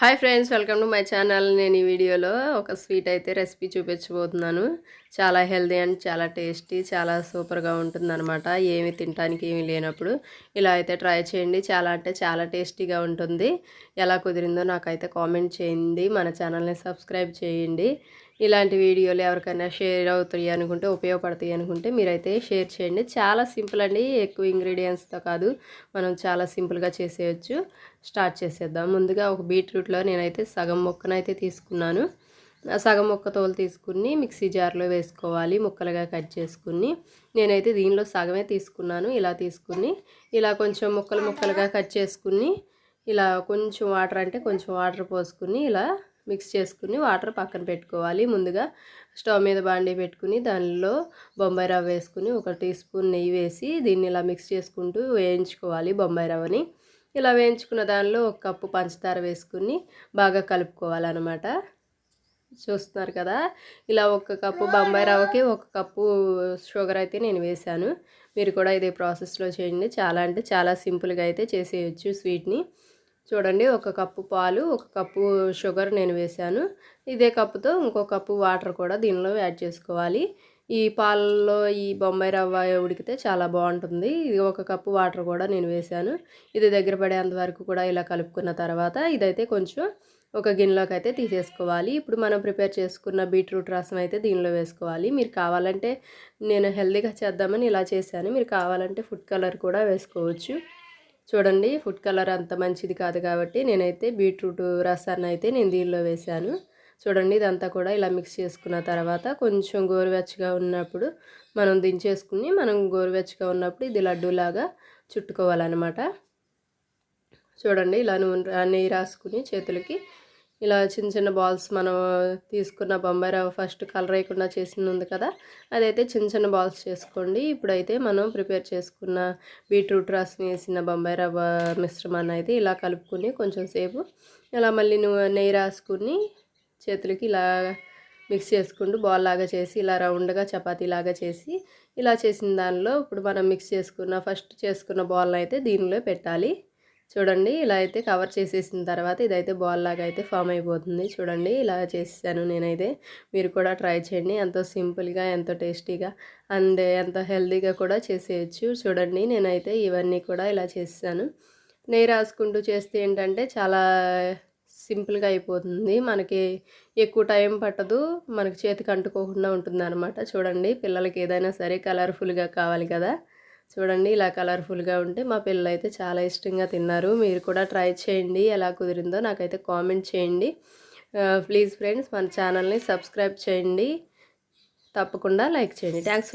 Hi friends welcome to my channel నేను ఈ వీడియోలో ఒక స్వీట్ అయితే రెసిపీ చూపించబోతున్నాను. చాలా హెల్దీ అండ్ చాలా టేస్టీ చాలా సూపర్గా ఉంటుందన్నమాట. ఏమి తినడానికి ఏమి లేనప్పుడు ఇలా అయితే ట్రై చేయండి. చాలా అంటే చాలా టేస్టీగా ఉంటుంది. ఎలా కుదిరిందో నాకైతే కామెంట్ చేయండి. మన ఛానల్ని సబ్స్క్రైబ్ చేయండి. ఇలాంటి వీడియోలు ఎవరికైనా షేర్ అవుతాయి అనుకుంటే ఉపయోగపడతాయి అనుకుంటే మీరైతే షేర్ చేయండి. చాలా సింపుల్ అండి. ఎక్కువ ఇంగ్రీడియంట్స్తో కాదు మనం చాలా సింపుల్గా చేసేయచ్చు. స్టార్ట్ చేసేద్దాం. ముందుగా ఒక బీట్రూట్లో నేనైతే సగం మొక్కనైతే తీసుకున్నాను. ఆ సగం మొక్క తోలు తీసుకుని మిక్సీ జార్లో వేసుకోవాలి ముక్కలుగా కట్ చేసుకుని. నేనైతే దీనిలో సగమే తీసుకున్నాను. ఇలా తీసుకుని ఇలా కొంచెం ముక్కలు ముక్కలుగా కట్ చేసుకుని ఇలా కొంచెం వాటర్ అంటే కొంచెం వాటర్ పోసుకుని ఇలా మిక్స్ చేసుకుని వాటర్ పక్కన పెట్టుకోవాలి. ముందుగా స్టవ్ మీద బాండీ పెట్టుకుని దానిలో బొంబాయి రవ్వ వేసుకుని ఒక టీ స్పూన్ నెయ్యి వేసి దీన్ని ఇలా మిక్స్ చేసుకుంటూ వేయించుకోవాలి బొంబాయి రవ్వని. ఇలా వేయించుకున్న దానిలో ఒక కప్పు పంచదార వేసుకుని బాగా కలుపుకోవాలన్నమాట. చూస్తున్నారు కదా? ఇలా ఒక కప్పు బొంబాయి రవ్వకి ఒక కప్పు షుగర్ అయితే నేను వేశాను. మీరు కూడా ఇదే ప్రాసెస్లో చేయండి. చాలా అంటే చాలా సింపుల్గా అయితే చేసేయచ్చు స్వీట్ని. చూడండి ఒక కప్పు పాలు ఒక కప్పు షుగర్ నేను వేశాను. ఇదే కప్పుతో ఇంకో కప్పు వాటర్ కూడా దీనిలో యాడ్ చేసుకోవాలి. ఈ పాలలో ఈ బొంబాయి రవ్వ ఉడికితే చాలా బాగుంటుంది. ఇది ఒక కప్పు వాటర్ కూడా నేను వేశాను. ఇది దగ్గర పడేంత వరకు కూడా ఇలా కలుపుకున్న తర్వాత ఇదైతే కొంచెం ఒక గిన్నెలోకి అయితే తీసేసుకోవాలి. ఇప్పుడు మనం ప్రిపేర్ చేసుకున్న బీట్రూట్ రసం అయితే దీనిలో వేసుకోవాలి. మీరు కావాలంటే నేను హెల్దీగా చేద్దామని ఇలా చేశాను. మీరు కావాలంటే ఫుడ్ కలర్ కూడా వేసుకోవచ్చు. చూడండి ఫుడ్ కలర్ అంత మంచిది కాదు కాబట్టి నేనైతే బీట్రూట్ రసాన్ని అయితే నేను దీనిలో వేశాను. చూడండి ఇదంతా కూడా ఇలా మిక్స్ చేసుకున్న తర్వాత కొంచెం గోరువెచ్చగా ఉన్నప్పుడు మనం దించేసుకుని మనం గోరువెచ్చగా ఉన్నప్పుడు ఇది లడ్డూలాగా చుట్టుకోవాలన్నమాట. చూడండి ఇలా నూనె నెయ్యి రాసుకుని చేతులకి ఇలా చిన్న చిన్న బాల్స్ మనం తీసుకున్న బొంబాయి రవ్వ ఫస్ట్ కలర్ వేయకుండా చేసింది ఉంది కదా అదైతే చిన్న చిన్న బాల్స్ చేసుకోండి. ఇప్పుడైతే మనం ప్రిపేర్ చేసుకున్న బీట్రూట్ రసం వేసిన బొంబాయి రవ్వ మిశ్రమాన్ని అయితే ఇలా కలుపుకుని కొంచెం సేపు ఇలా మళ్ళీ నువ్వు నెయ్యి రాసుకుని చేతులకి ఇలా మిక్స్ చేసుకుంటూ బాల్ లాగా చేసి ఇలా రౌండ్గా చపాతీ లాగా చేసి ఇలా చేసిన దానిలో ఇప్పుడు మనం మిక్స్ చేసుకున్న ఫస్ట్ చేసుకున్న బాల్ అయితే దీనిలో పెట్టాలి. చూడండి ఇలా అయితే కవర్ చేసేసిన తర్వాత ఇదైతే బాల్ లాగా అయితే ఫామ్ అయిపోతుంది. చూడండి ఇలా చేసాను నేనైతే. మీరు కూడా ట్రై చేయండి. ఎంతో సింపుల్గా ఎంతో టేస్టీగా అండ్ ఎంతో హెల్తీగా కూడా చేసేయచ్చు. చూడండి నేనైతే ఇవన్నీ కూడా ఇలా చేసాను నెయ్యి రాసుకుంటూ చేస్తే ఏంటంటే చాలా సింపుల్గా అయిపోతుంది. మనకి ఎక్కువ టైం పట్టదు. మనకి చేతికి అంటుకోకుండా ఉంటుంది చూడండి పిల్లలకి ఏదైనా సరే కలర్ఫుల్గా కావాలి కదా. చూడండి ఇలా కలర్ఫుల్గా ఉంటే మా పిల్లలు అయితే చాలా ఇష్టంగా తిన్నారు. మీరు కూడా ట్రై చేయండి ఎలా కుదిరిందో నాకైతే కామెంట్ చేయండి. ప్లీజ్ ఫ్రెండ్స్ మన ఛానల్ని సబ్స్క్రైబ్ చేయండి. తప్పకుండా లైక్ చేయండి. థ్యాంక్స్